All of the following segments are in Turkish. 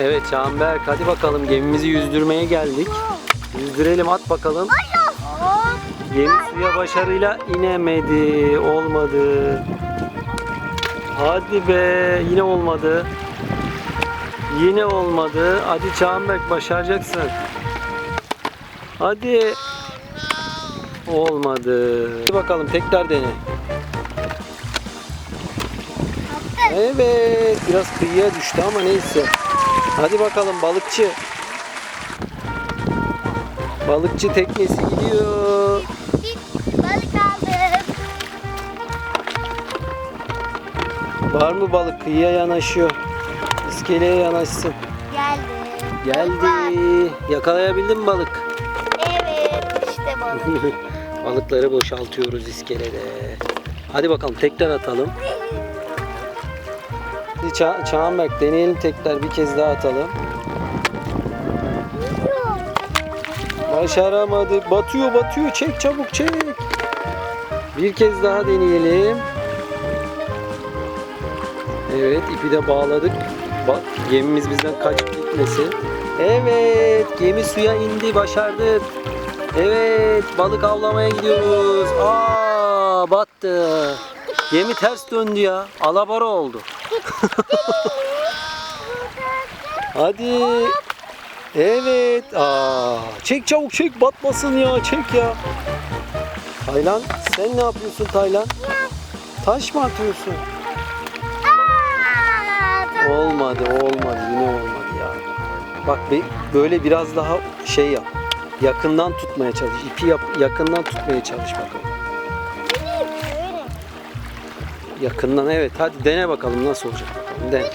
Evet Canberk hadi bakalım gemimizi yüzdürmeye geldik. Yüzdürelim at bakalım. Gemi suya başarıyla inemedi. Olmadı. Hadi be yine olmadı. Yine olmadı. Hadi Canberk başaracaksın. Hadi. Olmadı. Hadi bakalım tekrar dene. Evet biraz kıyıya düştü ama neyse. Hadi bakalım balıkçı. Balıkçı teknesi gidiyor. Balık aldım. Var mı balık? Kıyıya yanaşıyor. İskeleye yanaşsın. Geldi. Geldi. Yakalayabildin mi balık? Evet işte balık. Balıkları boşaltıyoruz iskelede. Hadi bakalım tekrar atalım. Ça Çağanberk deneyelim tekrar bir kez daha atalım. Başaramadık. Batıyor batıyor. Çek çabuk çek. Bir kez daha deneyelim. Evet ipi de bağladık. Bak gemimiz bizden kaçıp gitmesin. Evet gemi suya indi başardık. Evet balık avlamaya gidiyoruz. Aa battı. Gemi ters döndü ya. Alabora oldu. Hadi. Evet. Aa, çek çabuk çek batmasın ya. Çek ya. Taylan sen ne yapıyorsun Taylan? Taş mı atıyorsun? Olmadı olmadı yine olmadı ya. Bak böyle biraz daha şey yap. Yakından tutmaya çalış. İpi yap, yakından tutmaya çalış bakalım. Yakından evet. Hadi dene bakalım nasıl olacak bakalım. Dene.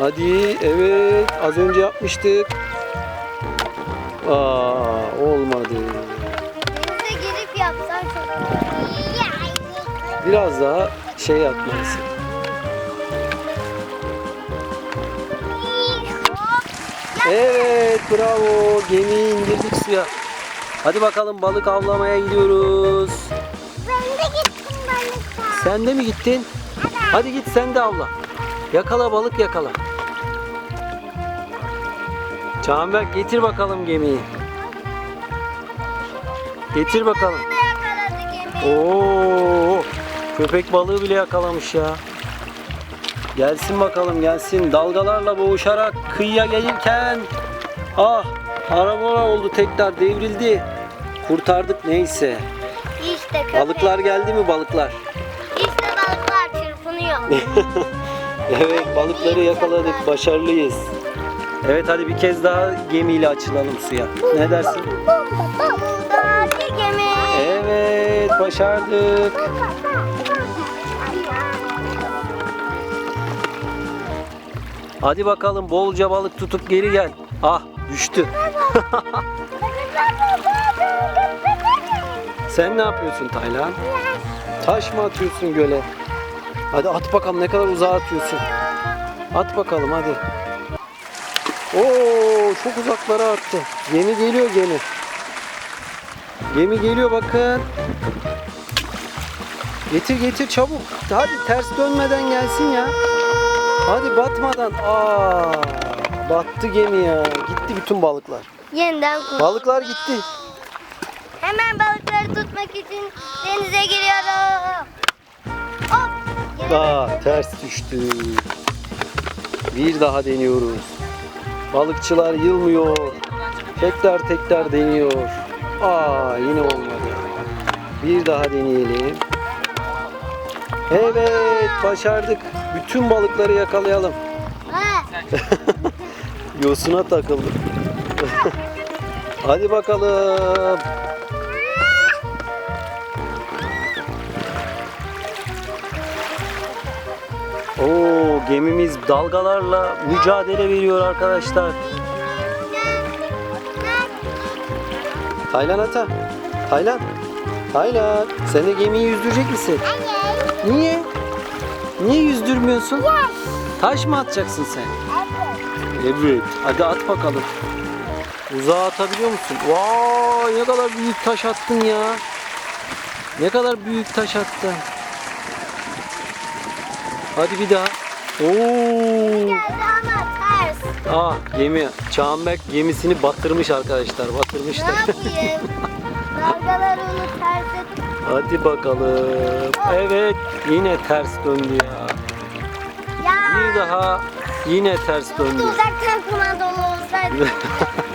Hadi evet az önce yapmıştık. Aa olmadı. Denize girip yapsan çok. Biraz daha şey yapmalısın. Evet bravo gemiyi indirdik suya. Hadi bakalım balık avlamaya gidiyoruz. Sen de mi gittin? Hadi git sen de avla. Yakala balık yakala. Çağanberk getir bakalım gemiyi. Getir bakalım. Oo, köpek balığı bile yakalamış ya. Gelsin bakalım gelsin. Dalgalarla boğuşarak kıyıya gelirken ah araba oldu tekrar devrildi. Kurtardık neyse. İşte köpek. Balıklar geldi mi balıklar? Evet balıkları yakaladık. Başarılıyız. Evet hadi bir kez daha gemiyle açılalım suya. Ne dersin? Evet başardık. Hadi bakalım bolca balık tutup geri gel. Ah düştü. Sen ne yapıyorsun Taylan? Taş mı atıyorsun göle? Hadi at bakalım ne kadar uzağa atıyorsun. At bakalım hadi. Oo çok uzaklara attı. Gemi geliyor gemi. Gemi geliyor bakın. Getir getir çabuk. Hadi ters dönmeden gelsin ya. Hadi batmadan. Aa, battı gemi ya. Gitti bütün balıklar. Yeniden kur. Balıklar gitti. Hemen balıkları tutmak için denize giriyorum. Hop. Yine Aa, ters düştü. Bir daha deniyoruz. Balıkçılar yılmıyor. Tekrar tekrar deniyor. Aa yine olmadı. Bir daha deneyelim. Evet başardık. Bütün balıkları yakalayalım. Yosuna takıldı. Hadi bakalım. Oo gemimiz dalgalarla mücadele veriyor arkadaşlar. Taylan ata. Taylan. Taylan. Sen de gemiyi yüzdürecek misin? Niye? Niye yüzdürmüyorsun? Taş mı atacaksın sen? Evet. Hadi at bakalım. Uzağa atabiliyor musun? Vay ne kadar büyük taş attın ya. Ne kadar büyük taş attın. Hadi bir daha. Oo. Geldi ama ters. Aa gemi. Çağanberk gemisini batırmış arkadaşlar. Ne Batırmışlar. yapayım? Dalgalar onu ters et. Hadi bakalım. Evet yine ters döndü ya. Ya. Bir daha yine ters döndü. Uzaktan kumandalı olsaydı.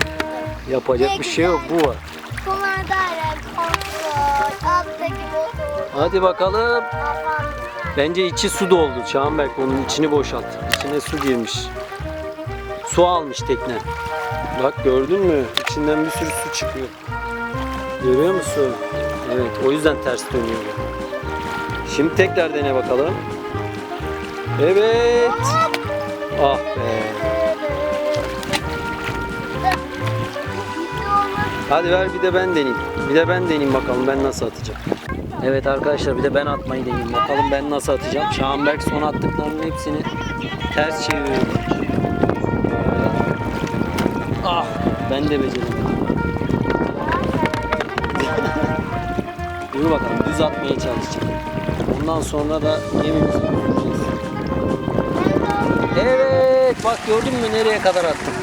Yapacak bir şey yok bu var. Kumandayla kontrol. Alttaki motor. Hadi bakalım. Kafam. Bence içi su doldu Çağanberk onun içini boşalt. İçine su girmiş. Su almış tekne. Bak gördün mü? İçinden bir sürü su çıkıyor. Görüyor musun? Evet o yüzden ters dönüyor. Şimdi tekrar dene bakalım. Evet. Ah be. Hadi ver bir de ben deneyeyim. Bir de ben deneyeyim bakalım ben nasıl atacağım. Evet arkadaşlar bir de ben atmayı deneyeyim. Bakalım ben nasıl atacağım. Şahanberk son attıklarının hepsini ters çeviriyor. Ah ben de beceremedim. Dur bakalım düz atmaya çalışacağım. Ondan sonra da gemimizi yüzeceğiz. Evet bak gördün mü nereye kadar attım.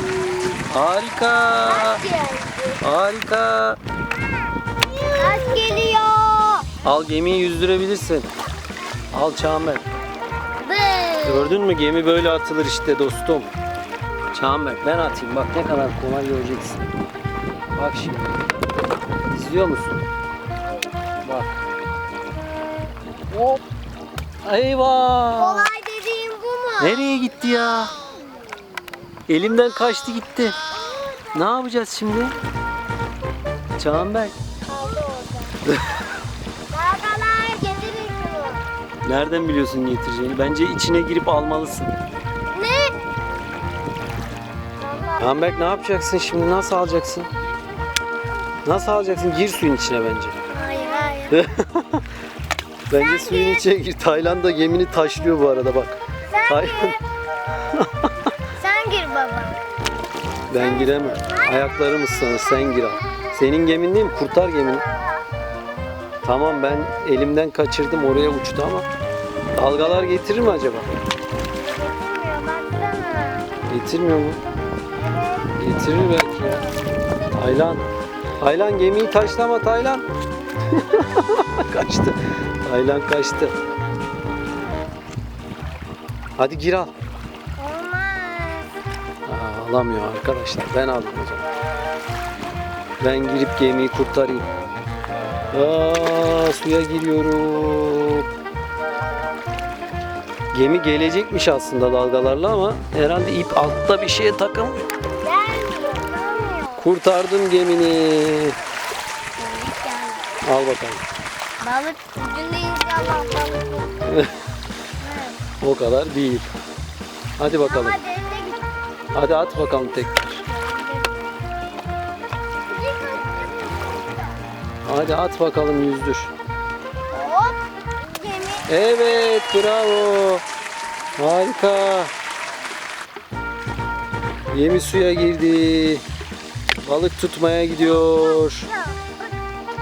Harika. Harika. Geliyor? Al gemiyi yüzdürebilirsin. Al. Bı. Gördün mü gemi böyle atılır işte dostum. Çağanberk ben atayım bak ne kadar kolay göreceksin. Bak şimdi. İzliyor musun? Bak. Hop. Eyvah. Kolay dediğim bu mu? Nereye gitti ya? Elimden kaçtı gitti. Ne yapacağız şimdi? Çağanberk. Kaldı Nereden biliyorsun getireceğini? Bence içine girip almalısın. Ne? Çağanberk ne yapacaksın şimdi? Nasıl alacaksın? Nasıl alacaksın? Gir suyun içine bence. Hayır hayır. Bence suyun içine gir. Tayland'da gemini taşlıyor bu arada bak. Sen Tay- gir. Sen gir baba. ben giremem. Ayaklarım ıslanır. Sen gir al. Senin gemin değil mi? Kurtar gemini. Tamam ben elimden kaçırdım oraya uçtu ama dalgalar getirir mi acaba? Getirmiyor baksana. Getirmiyor mu? Getirir belki ya. Taylan. Taylan gemiyi taşlama Taylan. kaçtı. Taylan kaçtı. Hadi gir al. Aa, alamıyor arkadaşlar. Ben aldım o zaman. Ben girip gemiyi kurtarayım. Aa, suya giriyorum. Gemi gelecekmiş aslında dalgalarla ama herhalde ip altta bir şeye takılmış. Kurtardım gemini. Al bakalım. Balık ucunda inşallah balık. O kadar değil. Hadi bakalım. Hadi at bakalım tekrar. Hadi at bakalım yüzdür. Hop. Gemi. Evet bravo. Harika. Yemi suya girdi. Balık tutmaya gidiyor.